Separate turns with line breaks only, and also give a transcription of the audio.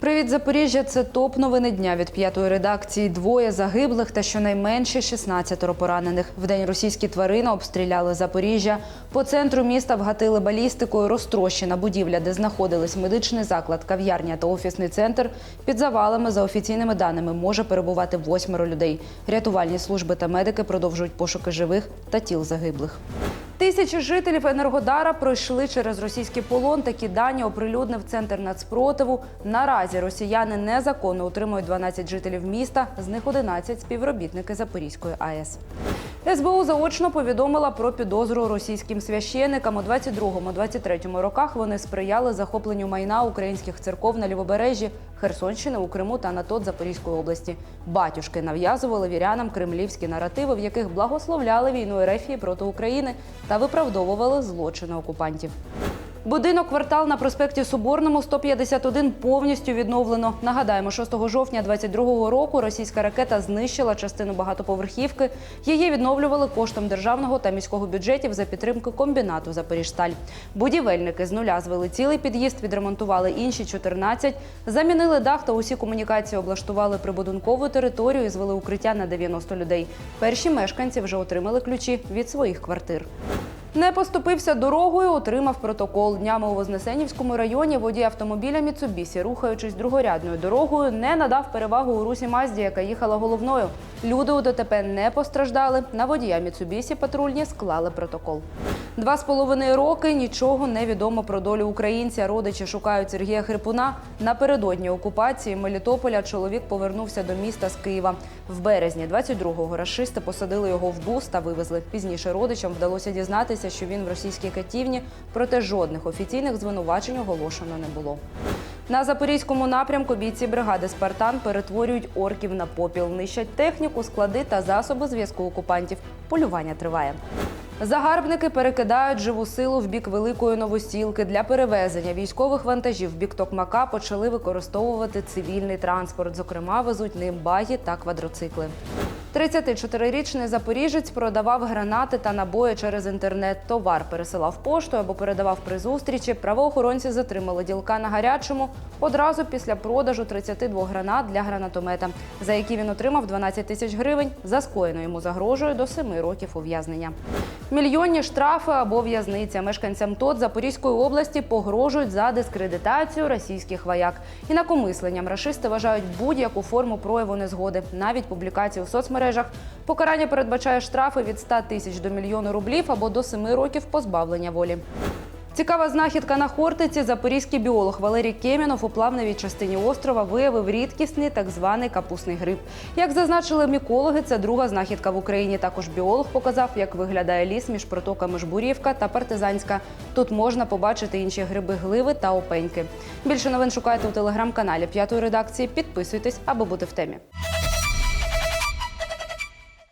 Привіт, Запоріжжя. Це топ новини дня від п'ятої редакції. Двоє загиблих та щонайменше 16 поранених. Вдень російські тварини обстріляли Запоріжжя. По центру міста вгатили балістикою. Розтрощена будівля, де знаходились медичний заклад, кав'ярня та офісний центр. Під завалами, за офіційними даними, може перебувати восьмеро людей. Рятувальні служби та медики продовжують пошуки живих та тіл загиблих. Тисячі жителів Енергодара пройшли через російський полон. Такі дані оприлюднив центр нацпротиву. Наразі росіяни незаконно утримують 12 жителів міста, з них 11 – співробітники Запорізької АЕС. СБУ заочно повідомила про підозру російським священикам. У 22-23 роках вони сприяли захопленню майна українських церков на Лівобережжі, Херсонщини, у Криму та НАТО Запорізької області. Батюшки нав'язували вірянам кремлівські наративи, в яких благословляли війну Ерефії проти України та виправдовували злочини окупантів. Будинок квартал на проспекті Соборному 151 повністю відновлено. Нагадаємо, 6 жовтня 22-го року російська ракета знищила частину багатоповерхівки. Її відновлювали коштом державного та міського бюджетів за підтримки комбінату Запоріжсталь. Будівельники з нуля звели цілий під'їзд, відремонтували інші 14, замінили дах та усі комунікації, облаштували прибудинкову територію і звели укриття на 90 людей. Перші мешканці вже отримали ключі від своїх квартир. Не поступився дорогою, отримав протокол. Днями у Вознесенівському районі водій автомобіля Міцубісі, рухаючись другорядною дорогою, не надав перевагу у русі Мазді, яка їхала головною. Люди у ДТП не постраждали. На водія Міцубісі патрульні склали протокол. Два з половиною роки нічого не відомо про долю українця. Родичі шукають Сергія Хрипуна. Напередодні окупації Мелітополя чоловік повернувся до міста з Києва. В березні 22-го рашисти посадили його в бус та вивезли. Пізніше родичам вдалося дізнатися, що він в російській катівні, проте жодних офіційних звинувачень оголошено не було. На запорізькому напрямку бійці бригади Спартан перетворюють орків на попіл, нищать техніку, склади та засоби зв'язку окупантів. Полювання триває. Загарбники перекидають живу силу в бік великої новосілки. Для перевезення військових вантажів в бік Токмака почали використовувати цивільний транспорт. Зокрема, везуть ним багі та квадроцикли. 34-річний запоріжець продавав гранати та набої через інтернет. Товар пересилав поштою або передавав при зустрічі. Правоохоронці затримали ділка на гарячому одразу після продажу 32 гранат для гранатомета, за які він отримав 12 тисяч гривень. За скоєно йому загрожує до 7 років ув'язнення. Мільйонні штрафи або в'язниця мешканцям ТОТ Запорізької області погрожують за дискредитацію російських вояк. Інакомисленням рашисти вважають будь-яку форму прояву незгоди, навіть публікації у соцмережах. Покарання передбачає штрафи від 100 тисяч до мільйону рублів або до 7 років позбавлення волі. Цікава знахідка на Хортиці. Запорізький біолог Валерій Кемінов у плавневій частині острова виявив рідкісний так званий капусний гриб. Як зазначили мікологи, це друга знахідка в Україні. Також біолог показав, як виглядає ліс між протоками Жбурівка та Партизанська. Тут можна побачити інші гриби гливи та опеньки. Більше новин шукайте у телеграм-каналі п'ятої редакції. Підписуйтесь, аби бути в темі.